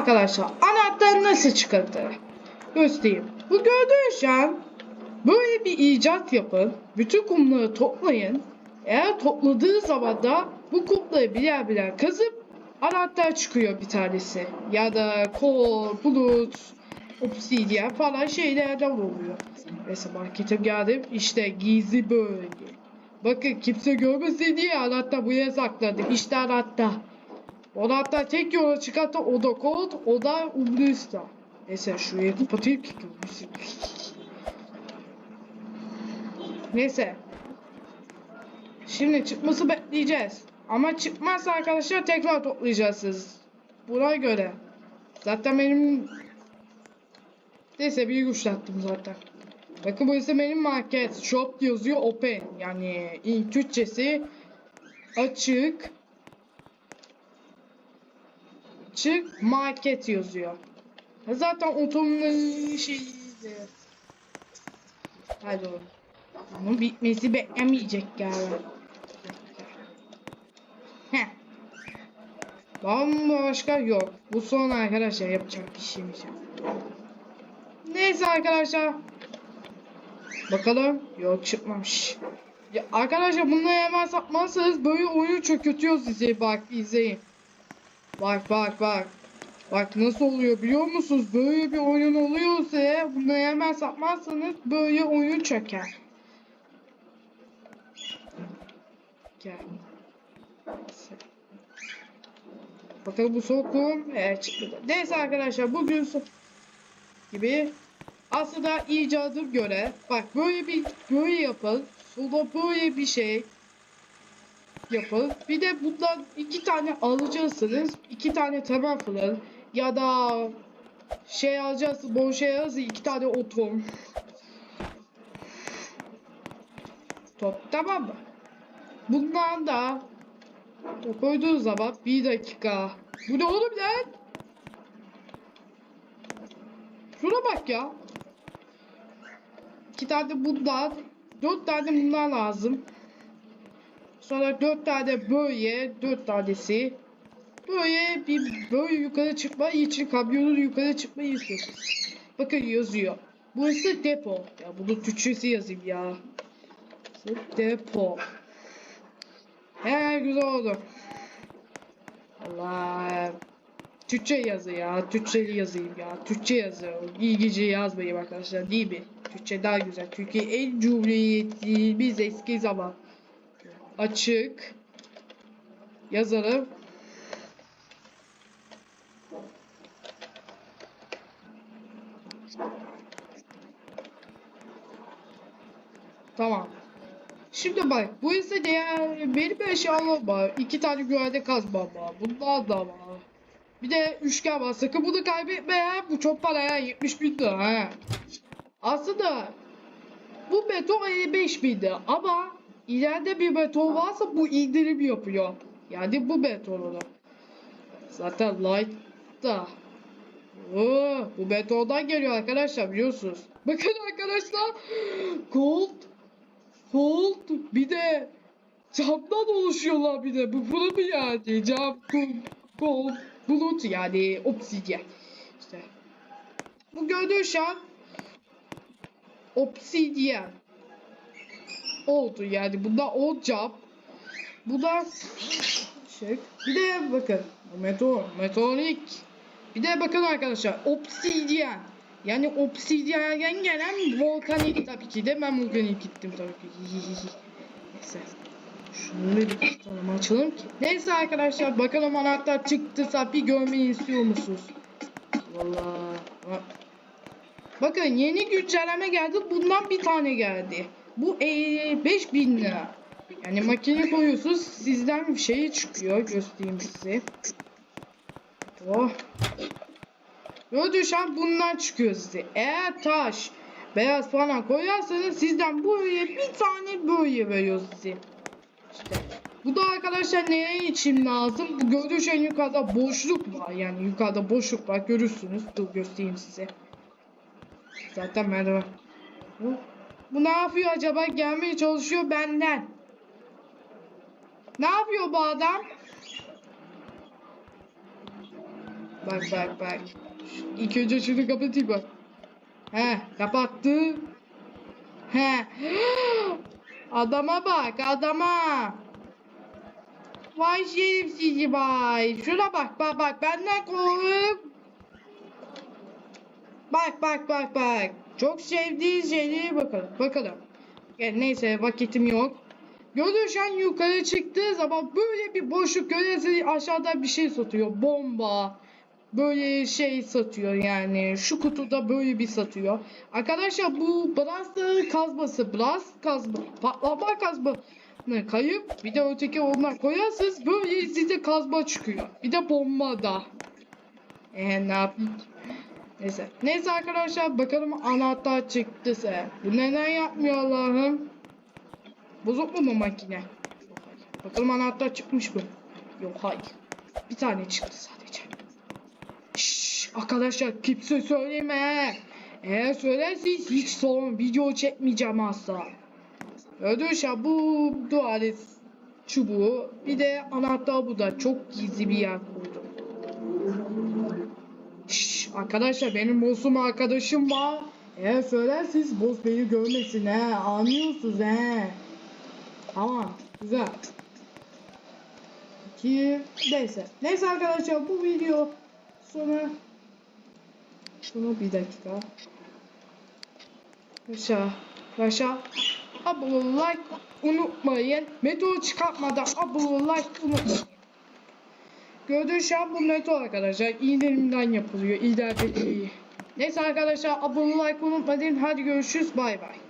arkadaşlar anahtar nasıl çıkartır? Göstereyim. Bu gördüğünüz an böyle bir icat yapın. Bütün kumları toplayın. Eğer topladığı zaman da bu kumları birer birer kazıp anahtar çıkıyor bir tanesi. Ya da kol, bulut, obsidyen falan şeylerden oluyor. Mesela markete geldim işte gizli bölge. Bakın kimse görmesin diye anahtar buraya sakladım. İşte anahtar. O anahtar tek yola çıkarttı o da kod o da umlusta. Neyse şurayı kapatayım ki görmesin. Neyse. Şimdi çıkması bekleyeceğiz. Ama çıkmazsa arkadaşlar tekrar toplayacaksınız. Buna göre. Zaten benim Neyse bir güçlattım zaten. Bakın bu ise benim market. Shop yazıyor open. Yani in Türkçesi açık. Açık market yazıyor. Zaten otomobil şeyiydi. Hadi oğlum. Bunun bitmesi beklemeyecek galiba. Heh. Bambaşka yok. Bu son arkadaşlar yapacak bir şeymiş. Neyse arkadaşlar. Bakalım. Yok çıkmamış. Ya arkadaşlar bunları hemen satmazsanız böyle oyunu çökütüyor sizi. Bak izleyin. Bak bak bak. Bak nasıl oluyor biliyor musunuz? Böyle bir oyun oluyorsa bunları hemen satmazsanız böyle oyun çöker. Gel. Bakalım bu sokum. Evet çıktı. Neyse arkadaşlar bugün gibi aslında icadım göre bak böyle bir böyle yapın. Sonra böyle bir şey yapın. Bir de bundan iki tane alacaksınız. iki tane temel fırın ya da şey alacaksınız. Bu şey alacaksınız. iki tane otom. Top tamam mı? Bundan da koyduğunuz zaman bir dakika. Bu ne oğlum lan? Şuna bak ya. İki tane bundan, dört tane bundan lazım. Sonra dört tane böyle, dört tanesi. Böyle bir böyle yukarı çıkma için kamyonun yukarı çıkma istiyorsunuz. Bakın yazıyor. Burası depo. Ya bunun Türkçesi yazayım ya. Depo. He güzel oldu. Allah. Türkçe yazı ya. Türkçeli yazayım ya. Türkçe yazı. İngilizce yazmayayım arkadaşlar değil mi? Türkçe daha güzel. Türkiye en cumhuriyetçi biz eski zaman. Açık. Yazalım. Tamam. Şimdi bak bu ise değer benim eşyalarım var. İki tane güvende kazmam var. Bunlar da var. Bir de üçgen var. Sakın bunu kaybetme ya. Bu çok para ya. 70 bin lira ha. Aslında bu beton 55 bin lira. Ama ileride bir beton varsa bu indirim yapıyor. Yani bu betonunu. Zaten light da. Oo, bu betondan geliyor arkadaşlar biliyorsunuz. Bakın arkadaşlar. Gold. Gold. Bir de camdan oluşuyorlar bir de. Bu bunu mu yani? Cam, kum, gold, bulut yani obsidyen. İşte. Bu gördüğün şu an obsidyen oldu yani. Bunda o cam. Bu da şey. Bir de bakın. Meteor, meteorik. Bir de bakın arkadaşlar. Obsidyen. Yani obsidyen gelen volkanik tabii ki de ben volkanik gittim tabii ki. Neyse. Şunu bir tutalım açalım ki. Neyse arkadaşlar bakalım anahtar çıktıysa bir görmeyi istiyor musunuz? Vallahi. Bak- Bakın yeni güncelleme geldi. Bundan bir tane geldi. Bu ee, 5000 lira. Yani makine koyuyorsunuz sizden bir şey çıkıyor. Göstereyim size. Oh. Gördüğünüz şu an bundan çıkıyor size. Eğer taş, beyaz falan koyarsanız sizden böyle bir tane böyle veriyor size. İşte. Bu da arkadaşlar neye için lazım? Bu gördüğünüz en yukarıda boşluk var. Yani yukarıda boşluk var. Görürsünüz. Dur göstereyim size. Zaten merhaba. Bu, bu ne yapıyor acaba? Gelmeye çalışıyor benden. Ne yapıyor bu adam? bak bak bak. İlk önce şunu kapatayım bak. He kapattı. He. Adama bak adama. Vay şerefsizi vay. Şuna bak bak bak benden korkup. Bak bak bak bak. Çok sevdiği şeyleri bakalım. Bakalım. Yani neyse vakitim yok. Görüşen yukarı çıktığı zaman böyle bir boşluk görürse aşağıda bir şey satıyor. Bomba. Böyle şey satıyor yani. Şu kutuda böyle bir satıyor. Arkadaşlar bu Blast'ın kazması. Blast kazma. Patlama kazma. Kayıp bir de öteki onlar koyarsınız böyle size kazma çıkıyor. Bir de bomba da. Eee ne yapayım? Neyse. Neyse arkadaşlar bakalım anahtar çıktıysa. Bu neden yapmıyor Allah'ım? Bozuk mu bu makine? Bakalım anahtar çıkmış mı? Yok hayır. Bir tane çıktı sadece. Şşş arkadaşlar kimse söyleme. Eğer söylerseniz hiç son video çekmeyeceğim asla. Arkadaşlar bu tuvalet çubuğu bir de anahtar bu da çok gizli bir yer koydum. Şşş arkadaşlar benim boss'um arkadaşım var. Eğer söylerseniz boss beni görmesin he. Anlıyorsunuz he. Tamam güzel. İki neyse. Neyse arkadaşlar bu video sonra sonra bir dakika. Aşağı aşağı abone like unutmayın. Meteor çıkartmadan abone like unutmayın. Gördüğünüz şu an bu meteor arkadaşlar. İndirimden yapılıyor. İleride iyi. Neyse arkadaşlar abone ol, like unutmayın. Hadi görüşürüz. Bay bay.